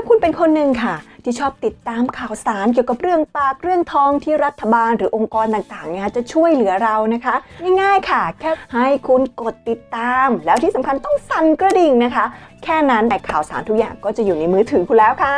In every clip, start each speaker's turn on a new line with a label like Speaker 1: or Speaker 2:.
Speaker 1: าคุณเป็นคนหนึ่งค่ะ ที่ชอบติดตามข่าวสารเกี่ยวกับเรื่องปากเรื่องทองที่รัฐบาลหรือองค์กรต่างๆเนี่ยจะช่วยเหลือเรานะคะ ง่ายๆค่ะ แค่ให้คุณกดติดตาม แล้วที่สำคัญต้องสั่นกระดิ่งนะคะ แค่นั้นแต่ข่าวสารทุกอย่างก็จะอยู่ในมือถือคุณแล้วค่ะ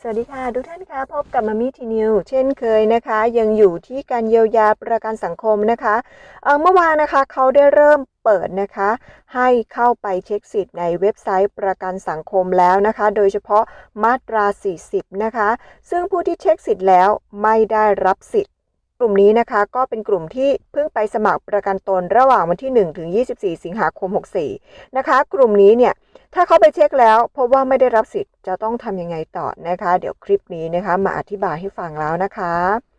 Speaker 1: สวัสดีค่ะ ทุกท่านคะพบกับมามี่ทีนิวเช่นเคยนะคะ ยังอยู่ที่การเยียวยาประกันสังคมนะคะเเมื่อวานนะคะเขาได้เริ่ม เปิดนะคะ ให้เข้าไปเช็คสิทธิ์ในเว็บไซต์ประกันสังคมแล้วนะคะ โดยเฉพาะมาตรา 40 นะคะ ซึ่งผู้ที่เช็คสิทธิ์แล้วไม่ได้รับสิทธิ์กลุ่มนี้นะคะก็เป็นกลุ่มที่เพิ่งไปสมัครประกันตนระหว่างวันที่ 1 ถึง 24 สิงหาคม 64 นะคะ กลุ่มนี้เนี่ยถ้าเขาไปเช็คแล้วพบว่าไม่ได้รับสิทธิ์จะต้องทำยังไงต่อนะคะ เดี๋ยวคลิปนี้นะคะ มาอธิบายให้ฟังแล้วนะคะ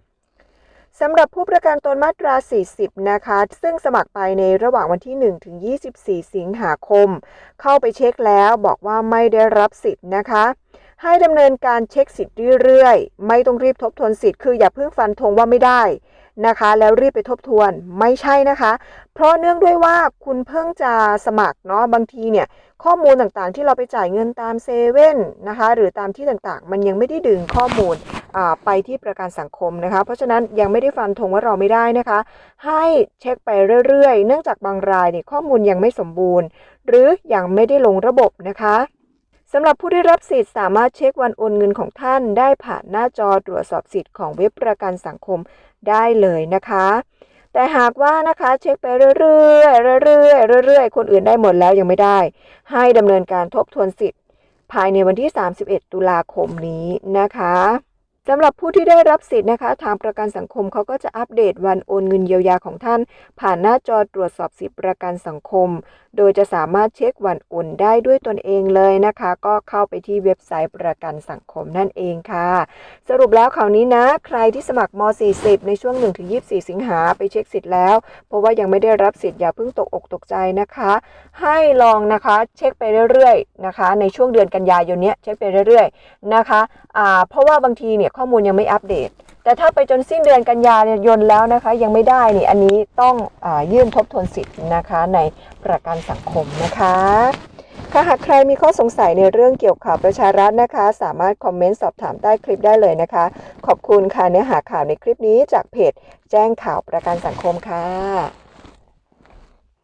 Speaker 1: สำหรับผู้ประกันตนมาตรา 40 นะคะ ซึ่งสมัครไปในระหว่างวันที่ 1 ถึง 24 สิงหาคม เข้าไปเช็คแล้วบอกว่าไม่ได้รับสิทธิ์นะคะ ให้ดำเนินการเช็คสิทธิ์เรื่อยๆ ไม่ต้องรีบทบทวนสิทธิ์ คืออย่าเพิ่งฟันธงว่าไม่ได้นะคะ แล้วรีบไปทบทวนไม่ใช่นะคะ เพราะเนื่องด้วยว่าคุณเพิ่งจะสมัครเนาะบางทีเนี่ย ข้อมูลต่างๆ ที่เราไปจ่ายเงินตามเซเว่นนะคะ หรือตามที่ต่างๆ มันยังไม่ได้ดึงข้อมูล ไปที่ประกันสังคมนะคะ เพราะฉะนั้นยังไม่ได้ฟันธงว่าเราไม่ได้นะคะ ให้เช็คไปเรื่อยๆ เนื่องจากบางรายเนี่ยข้อมูลยังไม่สมบูรณ์ หรือยังไม่ได้ลงระบบนะคะสำหรับผู้ได้รับสิทธิ์สามารถเช็ควันโอนเงินของท่าน ได้ผ่านหน้าจอตรวจสอบสิทธิ์ของเว็บประกันสังคมได้เลยนะคะ แต่หากว่านะคะเช็คไปเรื่อยๆเรื่อยๆเรื่อยๆ คนอื่นได้หมดแล้วยังไม่ได้ ให้ดำเนินการทบทวนสิทธิ์ ภายในวันที่ 31 ตุลาคมนี้นะคะ สำหรับผู้ที่ได้รับสิทธิ์นะคะ ทางประกันสังคมเขาก็จะอัปเดตวันโอนเงินเยียวยาของท่าน ผ่านหน้าจอตรวจสอบสิทธิประกันสังคม โดยจะสามารถเช็ควันโอนได้ด้วยตนเองเลยนะคะ ก็เข้าไปที่เว็บไซต์ประกันสังคมนั่นเองค่ะ สรุปแล้วคราวนี้นะ ใครที่สมัครม .40 ในช่วง 1-24 สิงหาไปเช็คสิทธิ์แล้ว เพราะว่ายังไม่ได้รับสิทธิ์อย่าเพิ่งตกอกตกใจนะคะ ให้ลองนะคะเช็คไปเรื่อยๆนะคะ ในช่วงเดือนกันยายนนี้เช็คไปเรื่อยๆนะคะอ่าเพราะว่าบางทีเนี่ยข้อมูลยังไม่อัปเดต แต่ถ้าไปจนสิ้นเดือนกันยายนแล้วนะคะ ยังไม่ได้นี่อันนี้ต้องอยื่นทบทวนสิทธิ์นะคะในประกันสังคมนะคะค่ะหากใครมีข้อสงสัยในเรื่องเกี่ยวกับประชารัฐนะคะ สามารถคอมเมนต์สอบถามใต้คลิปได้เลยนะคะ ขอบคุณค่ะเนื้อหาข่าวในคลิปนี้จากเพจ แจ้งข่าวประกันสังคมค่ะ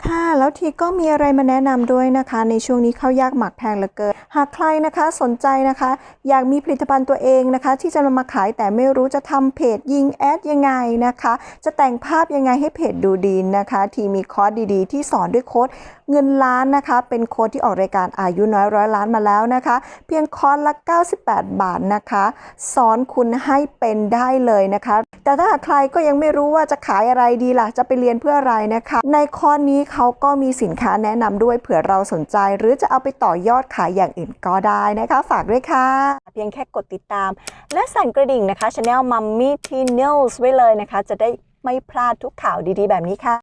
Speaker 1: ค่ะ แล้วทีก็มีอะไรมาแนะนำด้วยนะคะ ในช่วงนี้ข้าวยากหมักแพงเหลือเกิน หากใครนะคะสนใจนะคะ อยากมีผลิตภัณฑ์ตัวเองนะคะ ที่จะนำมาขายแต่ไม่รู้จะทำเพจยิงแอดยังไงนะคะ จะแต่งภาพยังไงให้เพจดูดีนะคะ ทีมีคอร์สดีๆ ที่สอนด้วยโค้ดเงินล้านนะคะ เป็นโค้ดที่ออกรายการอายุน้อยร้อยล้านมาแล้วนะคะ เพียงคอร์สละ 98 บาทนะคะ สอนคุณให้เป็นได้เลยนะคะ แต่ถ้าหากใครก็ยังไม่รู้ว่าจะขายอะไรดีล่ะจะไปเรียนเพื่ออะไรนะคะ ในคอร์สนี้ค่ะเขาก็มีสินค้าแนะนำด้วยเผื่อเราสนใจ หรือจะเอาไปต่อยอดขายอย่างอื่นก็ได้นะคะ ฝากด้วยค่ะ เพียงแค่กดติดตาม และสั่นกระดิ่งนะคะช anel Mummy Teen News ไว้เลยนะคะ จะได้ไม่พลาดทุกข่าวดีๆ แบบนี้ค่ะ